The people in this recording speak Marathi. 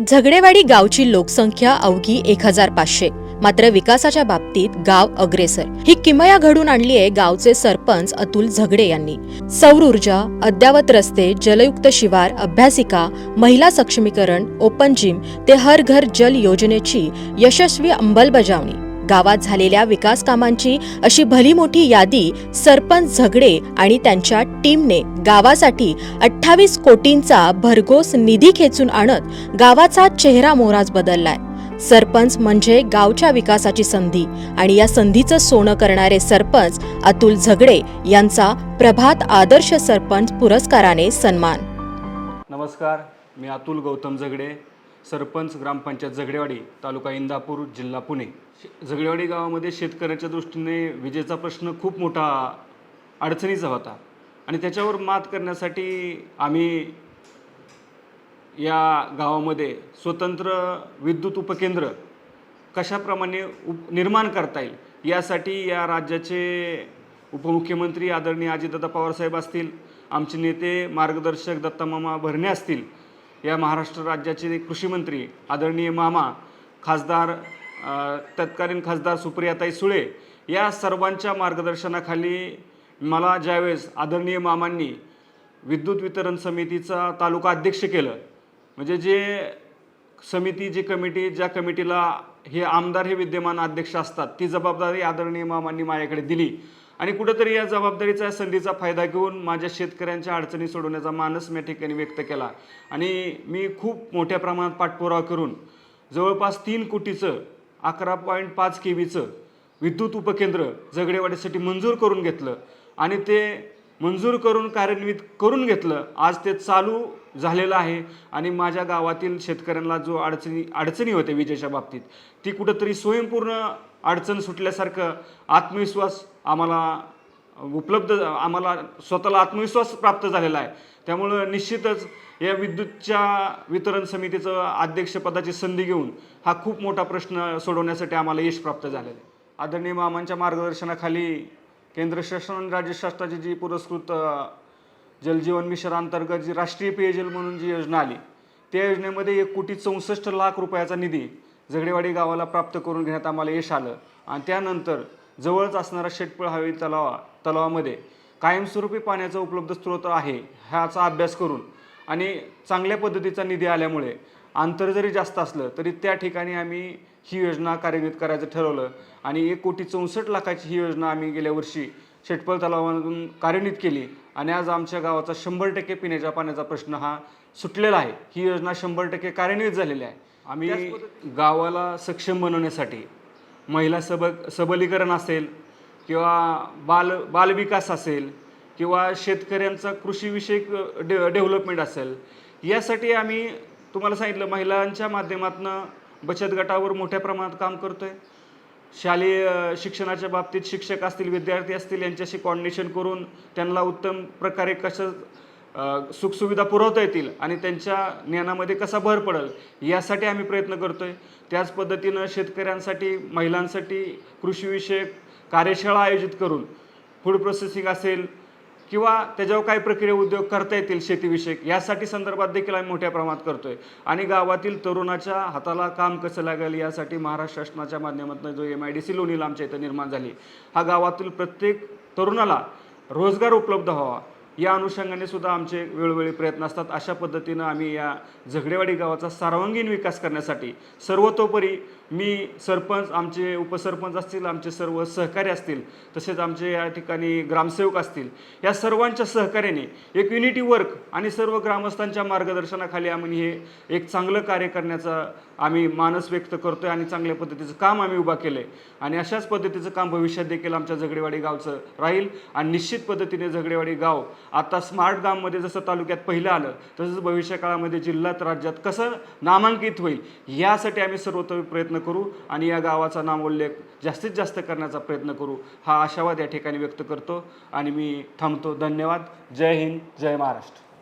झगडेवाडी गावची लोकसंख्या अवघी एक हजार पाचशे मात्र विकासाच्या बाबतीत गाव अग्रेसर. ही किमया घडून आणली आहे गावचे सरपंच अतुल झगडे यांनी. सौर ऊर्जा अद्यावत रस्ते जलयुक्त शिवार अभ्यासिका महिला सक्षमीकरण ओपन जिम ते हर घर जल योजनेची यशस्वी अंमलबजावणी. गावात झालेल्या विकास कामांची अशी भली मोठी यादी सरपंच झगडे आणि त्यांच्या टीमने गावासाठी अठ्ठावीस कोटींचा भरघोस निधी खेचून आणत गावाचा चेहरा मोहराच बदललाय. सरपंच म्हणजे गावच्या विकासाची संधी आणि या संधीचं सोनं करणारे सरपंच अतुल झगडे यांचा प्रभात आदर्श सरपंच पुरस्काराने सन्मान. नमस्कार मी अतुल गौतम झगडे. सरपंच ग्रामपंचायत झगडेवाडी तालुका इंदापूर जिल्हा पुणे. झगडेवाडी गावामध्ये शेतकऱ्याच्या दृष्टीने विजेचा प्रश्न खूप मोठा अडचणीचा होता. आणि त्याच्यावर मात करण्यासाठी आम्ही या गावामध्ये स्वतंत्र विद्युत उपकेंद्र कशाप्रमाणे उप निर्माण करता येईल यासाठी या राज्याचे उपमुख्यमंत्री आदरणीय अजितदादा पवारसाहेब असतील आमचे नेते मार्गदर्शक दत्तामामा भरणे असतील या महाराष्ट्र राज्याचे कृषीमंत्री आदरणीय मामा खासदार तत्कालीन खासदार सुप्रियाताई सुळे या सर्वांच्या मार्गदर्शनाखाली मला ज्यावेळेस आदरणीय मामांनी विद्युत वितरण समितीचा तालुका अध्यक्ष केलं म्हणजे जे समिती जी कमिटी ज्या कमिटीला हे आमदार हे विद्यमान अध्यक्ष असतात ती जबाबदारी आदरणीय मामांनी माझ्याकडे दिली. आणि कुठंतरी या जबाबदारीचा संधीचा फायदा घेऊन माझ्या शेतकऱ्यांच्या अडचणी सोडवण्याचा मानस मी या ठिकाणी व्यक्त केला. आणि मी खूप मोठ्या प्रमाणात पाठपुरावा करून जवळपास तीन कोटीचं अकरा पॉईंट पाच के व्हीचं विद्युत उपकेंद्र झगडेवाडीसाठी मंजूर करून घेतलं. आणि ते मंजूर करून कार्यान्वित करून घेतलं. आज ते चालू झालेलं आहे आणि माझ्या गावातील शेतकऱ्यांना जो अडचणी अडचणी होते विजेच्या बाबतीत ती कुठंतरी स्वयंपूर्ण अडचण सुटल्यासारखं आत्मविश्वास आम्हाला उपलब्ध आम्हाला स्वतःला आत्मविश्वास प्राप्त झालेला आहे. त्यामुळं निश्चितच या विद्युतच्या वितरण समितीचं अध्यक्षपदाची संधी घेऊन हा खूप मोठा प्रश्न सोडवण्यासाठी आम्हाला यश प्राप्त झालेलं आहे. आदरणीय मामांच्या मार्गदर्शनाखाली केंद्र शासन आणि राज्य शासनाची जी पुरस्कृत जलजीवन मिशन अंतर्गत जी राष्ट्रीय पेयजल म्हणून जी योजना आली त्या योजनेमध्ये एक कोटी चौसष्ट लाख रुपयाचा निधी झगडेवाडी गावाला प्राप्त करून घेण्यात आम्हाला यश आलं. आणि त्यानंतर जवळच असणारा शेटपळ हवेली तलावा तलावामध्ये कायमस्वरूपी पाण्याचा उपलब्ध स्रोत आहे ह्याचा अभ्यास करून आणि चांगल्या पद्धतीचा निधी आल्यामुळे अंतर जरी जास्त असलं तरी त्या ठिकाणी आम्ही ही योजना कार्यान्वित करायचं ठरवलं. आणि एक कोटी चौसष्ट लाखाची ही योजना आम्ही गेल्या वर्षी शेटपळ तलावामधून कार्यान्वित केली. आणि आज आमच्या गावाचा शंभर टक्के पिण्याच्या पाण्याचा प्रश्न हा सुटलेला आहे. ही योजना शंभर टक्के कार्यान्वित झालेली आहे. आम्ही गावाला सक्षम बनवण्यासाठी महिला सब सबलीकरण असेल किंवा बाल बालविकास असेल किंवा शेतकऱ्यांचा कृषीविषयक डे डेव्हलपमेंट असेल यासाठी आम्ही तुम्हाला सांगितलं महिलांच्या माध्यमातून बचत गटावर मोठ्या प्रमाणात काम करतोय. शालेय शिक्षणाच्या बाबतीत शिक्षक असतील विद्यार्थी असतील यांच्याशी कॉर्डिनेशन करून त्यांना उत्तम प्रकारे कसं सुखसुविधा पुरवता येतील आणि त्यांच्या ज्ञानामध्ये कसा भर पडेल यासाठी आम्ही प्रयत्न करतोय. त्याच पद्धतीनं शेतकऱ्यांसाठी महिलांसाठी कृषीविषयक कार्यशाळा आयोजित करून फूड प्रोसेसिंग असेल किंवा त्याच्यावर काय प्रक्रिया उद्योग करता येतील शेतीविषयक यासाठी संदर्भात देखील आम्ही मोठ्या प्रमाणात करतोय. आणि गावातील तरुणाच्या हाताला काम कसं लागेल यासाठी महाराष्ट्र शासनाच्या माध्यमातून जो एम आय डी सी लोणील आमच्या इथं निर्माण झाली हा गावातील प्रत्येक तरुणाला रोजगार उपलब्ध व्हावा या अनुषंगाने सुद्धा आमचे वेळोवेळी प्रयत्न असतात. अशा पद्धतीनं आम्ही या झगडेवाडी गावाचा सर्वांगीण विकास करण्यासाठी सर्वतोपरी मी सरपंच आमचे उपसरपंच असतील आमचे सर्व सहकारी असतील तसेच आमचे या ठिकाणी ग्रामसेवक असतील या सर्वांच्या सहकार्याने एक युनिटी वर्क आणि सर्व ग्रामस्थांच्या मार्गदर्शनाखाली आम्ही हे एक चांगलं कार्य करण्याचा आम्ही मानस व्यक्त करतोय आणि चांगल्या पद्धतीचं काम आम्ही उभा केलं आहे आणि अशाच पद्धतीचं काम भविष्यात देखील आमच्या झगडेवाडी गावचं राहील आणि निश्चित पद्धतीने झगडेवाडी गाव आता स्मार्ट गावमध्ये जसं तालुक्यात पहिलं आलं तसंच भविष्य काळामध्ये जिल्ह्यात राज्यात कसं नामांकित होईल यासाठी आम्ही सर्वतोपरी प्रयत्न करू आणि या गावाचा नामोल्लेख जास्तीत जास्त करण्याचा प्रयत्न करू हा आशावाद या ठिकाणी व्यक्त करतो आणि मी थांबतो. धन्यवाद. जय हिंद. जय महाराष्ट्र.